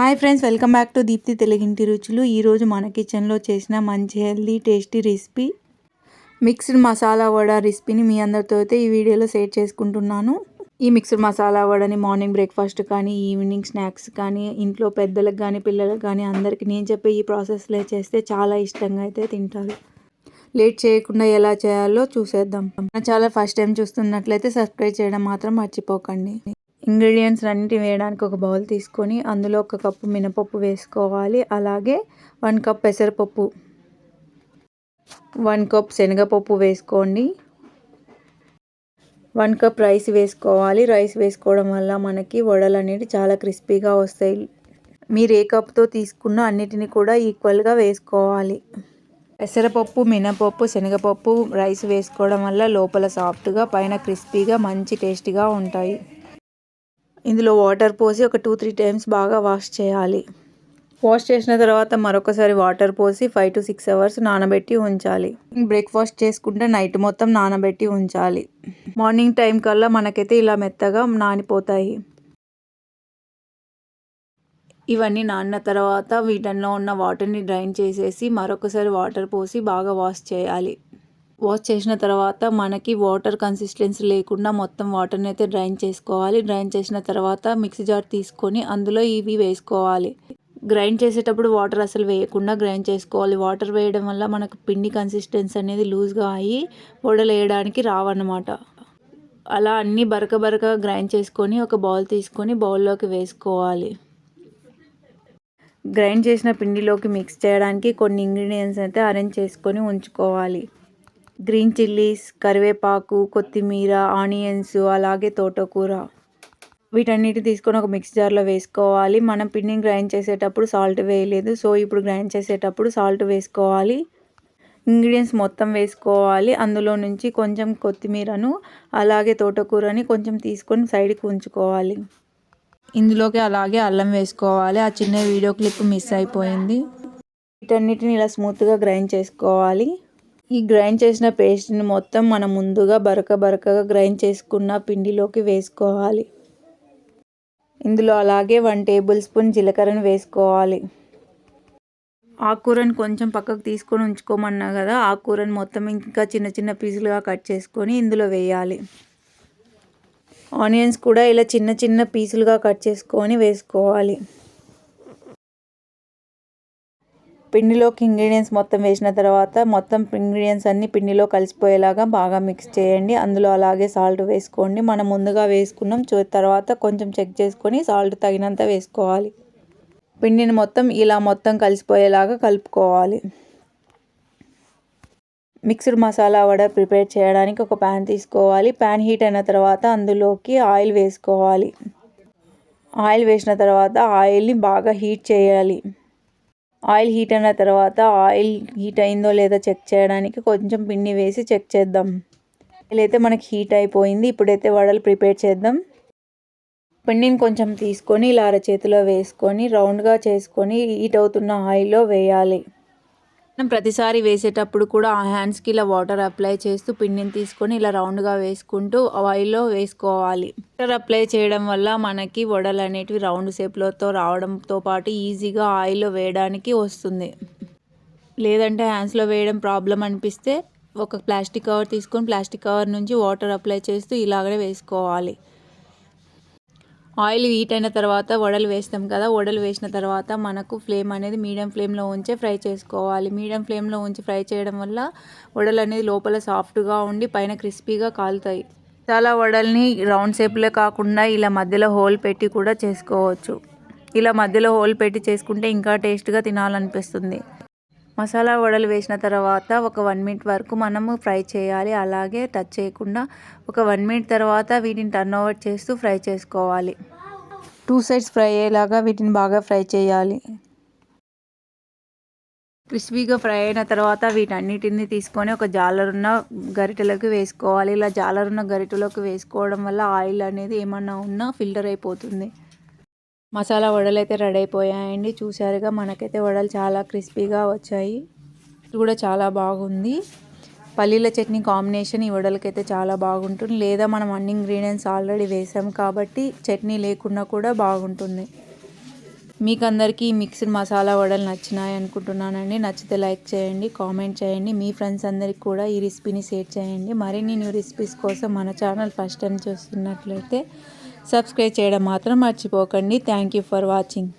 Hi friends welcome back to Deepti తెలుగింటి రుచులు. ఈరోజు మన కిచెన్లో చేసిన మంచి healthy tasty recipe mixed masala vada రెసిపీని మీ అందరితో అయితే ఈ వీడియోలో షేర్ చేసుకుంటున్నాను. ఈ మిక్స్డ్ మసాలా వడని మార్నింగ్ బ్రేక్ఫాస్ట్ కానీ ఈవినింగ్ స్నాక్స్ కానీ ఇంట్లో పెద్దలకు కానీ పిల్లలకు కానీ అందరికీ నేను చెప్పే ఈ ప్రాసెస్లో చేస్తే చాలా ఇష్టంగా అయితే తింటారు. లేట్ చేయకుండా ఎలా చేయాలో చూసేద్దాం. చాలా ఫస్ట్ టైం చూస్తున్నట్లయితే సబ్స్క్రైబ్ చేయడం మాత్రం మర్చిపోకండి. ఇంగ్రీడియంట్స్ అన్నిటి వేయడానికి ఒక బౌల్ తీసుకొని అందులో ఒక కప్పు మినపప్పు వేసుకోవాలి. అలాగే వన్ కప్ పెసరపప్పు వన్ కప్ శనగపప్పు వేసుకోండి. వన్ కప్ రైస్ వేసుకోవాలి. రైస్ వేసుకోవడం వల్ల మనకి వడలు అనేవి చాలా క్రిస్పీగా వస్తాయి. మీరు ఏ కప్తో తీసుకున్న అన్నిటిని కూడా ఈక్వల్గా వేసుకోవాలి. పెసరపప్పు మినపప్పు శనగపప్పు రైస్ వేసుకోవడం వల్ల లోపల సాఫ్ట్గా పైన క్రిస్పీగా మంచి టేస్టీగా ఉంటాయి. ఇందులో వాటర్ పోసి ఒక టూ త్రీ టైమ్స్ బాగా వాష్ చేయాలి. వాష్ చేసిన తర్వాత మరొకసారి వాటర్ పోసి ఫైవ్ టు సిక్స్ అవర్స్ నానబెట్టి ఉంచాలి. బ్రేక్ఫాస్ట్ చేసుకుంటే నైట్ మొత్తం నానబెట్టి ఉంచాలి. మార్నింగ్ టైం కల్లా మనకైతే ఇలా మెత్తగా నానిపోతాయి. ఇవన్నీ నానిన తర్వాత వీటల్లో ఉన్న వాటర్ని డ్రైన్ చేసేసి మరొకసారి వాటర్ పోసి బాగా వాష్ చేయాలి. వాష్ చేసిన తర్వాత మనకి వాటర్ కన్సిస్టెన్సీ లేకుండా మొత్తం వాటర్ని అయితే డ్రైన్ చేసుకోవాలి. డ్రైన్ చేసిన తర్వాత మిక్సీ జార్ తీసుకొని అందులో ఇవి వేసుకోవాలి. గ్రైండ్ చేసేటప్పుడు వాటర్ అసలు వేయకుండా గ్రైండ్ చేసుకోవాలి. వాటర్ వేయడం వల్ల మనకు పిండి కన్సిస్టెన్సీ అనేది లూజ్గా అయ్యి వడలు వేయడానికి రావన్నమాట. అలా అన్నీ బరక బరక గ్రైండ్ చేసుకొని ఒక బౌల్ తీసుకొని బౌల్లోకి వేసుకోవాలి. గ్రైండ్ చేసిన పిండిలోకి మిక్స్ చేయడానికి కొన్ని ఇంగ్రీడియంట్స్ అయితే అరేంజ్ చేసుకొని ఉంచుకోవాలి. గ్రీన్ చిల్లీస్ కరివేపాకు కొత్తిమీర ఆనియన్స్ అలాగే తోటకూర. వీటన్నిటి తీసుకొని ఒక మిక్స్ జార్లో వేసుకోవాలి. మనం పిండిని గ్రైండ్ చేసేటప్పుడు సాల్ట్ వేయలేదు. సో ఇప్పుడు గ్రైండ్ చేసేటప్పుడు సాల్ట్ వేసుకోవాలి. ఇంగ్రీడియంట్స్ మొత్తం వేసుకోవాలి. అందులో నుంచి కొంచెం కొత్తిమీరను అలాగే తోటకూరని కొంచెం తీసుకొని సైడ్కి ఉంచుకోవాలి. ఇందులోకి అలాగే అల్లం వేసుకోవాలి. ఆ చిన్న వీడియో క్లిప్ మిస్ అయిపోయింది. వీటన్నిటిని ఇలా స్మూత్గా గ్రైండ్ చేసుకోవాలి. ఈ గ్రైండ్ చేసిన పేస్ట్ని మొత్తం మనం ముందుగా బరక బరకగా గ్రైండ్ చేసుకున్న పిండిలోకి వేసుకోవాలి. ఇందులో అలాగే వన్ టేబుల్ స్పూన్ జీలకర్రను వేసుకోవాలి. ఆకుకూరను కొంచెం పక్కకు తీసుకొని ఉంచుకోమన్నా కదా ఆకుకూరను మొత్తం ఇంకా చిన్న చిన్న పీసులుగా కట్ చేసుకొని ఇందులో వేయాలి. ఆనియన్స్ కూడా ఇలా చిన్న చిన్న పీసులుగా కట్ చేసుకొని వేసుకోవాలి. పిండిలోకి ఇంగ్రీడియంట్స్ మొత్తం వేసిన తర్వాత మొత్తం ఇంగ్రీడియంట్స్ అన్నీ పిండిలో కలిసిపోయేలాగా బాగా మిక్స్ చేయండి. అందులో అలాగే సాల్ట్ వేసుకోండి. మనం ముందుగా వేసుకున్నాం. తర్వాత కొంచెం చెక్ చేసుకొని సాల్ట్ తగినంత వేసుకోవాలి. పిండిని మొత్తం ఇలా మొత్తం కలిసిపోయేలాగా కలుపుకోవాలి. మిక్స్డ్ మసాలా వడ ప్రిపేర్ చేయడానికి ఒక ప్యాన్ తీసుకోవాలి. ప్యాన్ హీట్ అయిన తర్వాత అందులోకి ఆయిల్ వేసుకోవాలి. ఆయిల్ వేసిన తర్వాత ఆయిల్ని బాగా హీట్ చేయాలి. ఆయిల్ హీట్ అయిన తర్వాత ఆయిల్ హీట్ అయిందో లేదో చెక్ చేయడానికి కొంచెం పిండి వేసి చెక్ చేద్దాం. ఆయిల్ అయితే మనకి హీట్ అయిపోయింది. ఇప్పుడైతే వడలు ప్రిపేర్ చేద్దాం. పిండిని కొంచెం తీసుకొని ఇలా అరచేతిలో వేసుకొని రౌండ్గా చేసుకొని హీట్ అవుతున్న ఆయిల్లో వేయాలి. మనం ప్రతిసారి వేసేటప్పుడు కూడా ఆ హ్యాండ్స్కి ఇలా వాటర్ అప్లై చేస్తూ పిండిని తీసుకొని ఇలా రౌండ్గా వేసుకుంటూ ఆయిల్లో వేసుకోవాలి. వాటర్ అప్లై చేయడం వల్ల మనకి వడలు అనేటివి రౌండ్ షేప్లతో రావడంతో పాటు ఈజీగా ఆయిల్లో వేయడానికి వస్తుంది. లేదంటే హ్యాండ్స్లో వేయడం ప్రాబ్లం అనిపిస్తే ఒక ప్లాస్టిక్ కవర్ తీసుకొని ప్లాస్టిక్ కవర్ నుంచి వాటర్ అప్లై చేస్తూ ఇలాగనే వేసుకోవాలి. ఆయిల్ హీట్ అయిన తర్వాత వడలు వేస్తాం కదా వడలు వేసిన తర్వాత మనకు ఫ్లేమ్ అనేది మీడియం ఫ్లేమ్లో ఉంచే ఫ్రై చేసుకోవాలి. మీడియం ఫ్లేమ్లో ఉంచి ఫ్రై చేయడం వల్ల వడలు అనేది లోపల సాఫ్ట్గా ఉండి పైన క్రిస్పీగా కాలుతాయి. చాలా వడల్ని రౌండ్ షేప్లో కాకుండా ఇలా మధ్యలో హోల్ పెట్టి కూడా చేసుకోవచ్చు. ఇలా మధ్యలో హోల్ పెట్టి చేసుకుంటే ఇంకా టేస్ట్గా తినాలనిపిస్తుంది. మసాలా వడలు వేసిన తర్వాత ఒక వన్ మినిట్ వరకు మనము ఫ్రై చేయాలి. అలాగే టచ్ చేయకుండా ఒక వన్ మినిట్ తర్వాత వీటిని టర్న్ ఓవర్ చేస్తూ ఫ్రై చేసుకోవాలి. టూ సైడ్స్ ఫ్రై అయ్యేలాగా వీటిని బాగా ఫ్రై చేయాలి. క్రిస్పీగా ఫ్రై అయిన తర్వాత వీటన్నిటిని తీసుకొని ఒక జాలరున్న గరిటెలోకి వేసుకోవాలి. ఇలా జాలరున్న గరిటెలోకి వేసుకోవడం వల్ల ఆయిల్ అనేది ఏమన్నా ఉన్నా ఫిల్టర్ అయిపోతుంది. మసాలా వడలు అయితే రెడీ అయిపోయాయండి చూసారుగా మనకైతే వడలు చాలా క్రిస్పీగా వచ్చాయి. ఇది కూడా చాలా బాగుంది. పల్లీల చట్నీ కాంబినేషన్ ఈ వడలకైతే చాలా బాగుంటుంది. లేదా మనం అన్ని ఇంగ్రీడియంట్స్ ఆల్రెడీ వేసాం కాబట్టి చట్నీ లేకుండా కూడా బాగుంటుంది. మీకు అందరికీ మిక్స్డ్ మసాలా వడలు నచ్చినాయి అనుకుంటున్నానండి. నచ్చితే లైక్ చేయండి కామెంట్ చేయండి. మీ ఫ్రెండ్స్ అందరికి కూడా ఈ రెసిపీని షేర్ చేయండి. మరిన్ని న్యూ రెసిపీస్ కోసం మన ఛానల్ ఫస్ట్ టైం చూస్తున్నట్లయితే సబ్స్క్రైబ్ చేయడం మాత్రం మర్చిపోకండి. Thank you for watching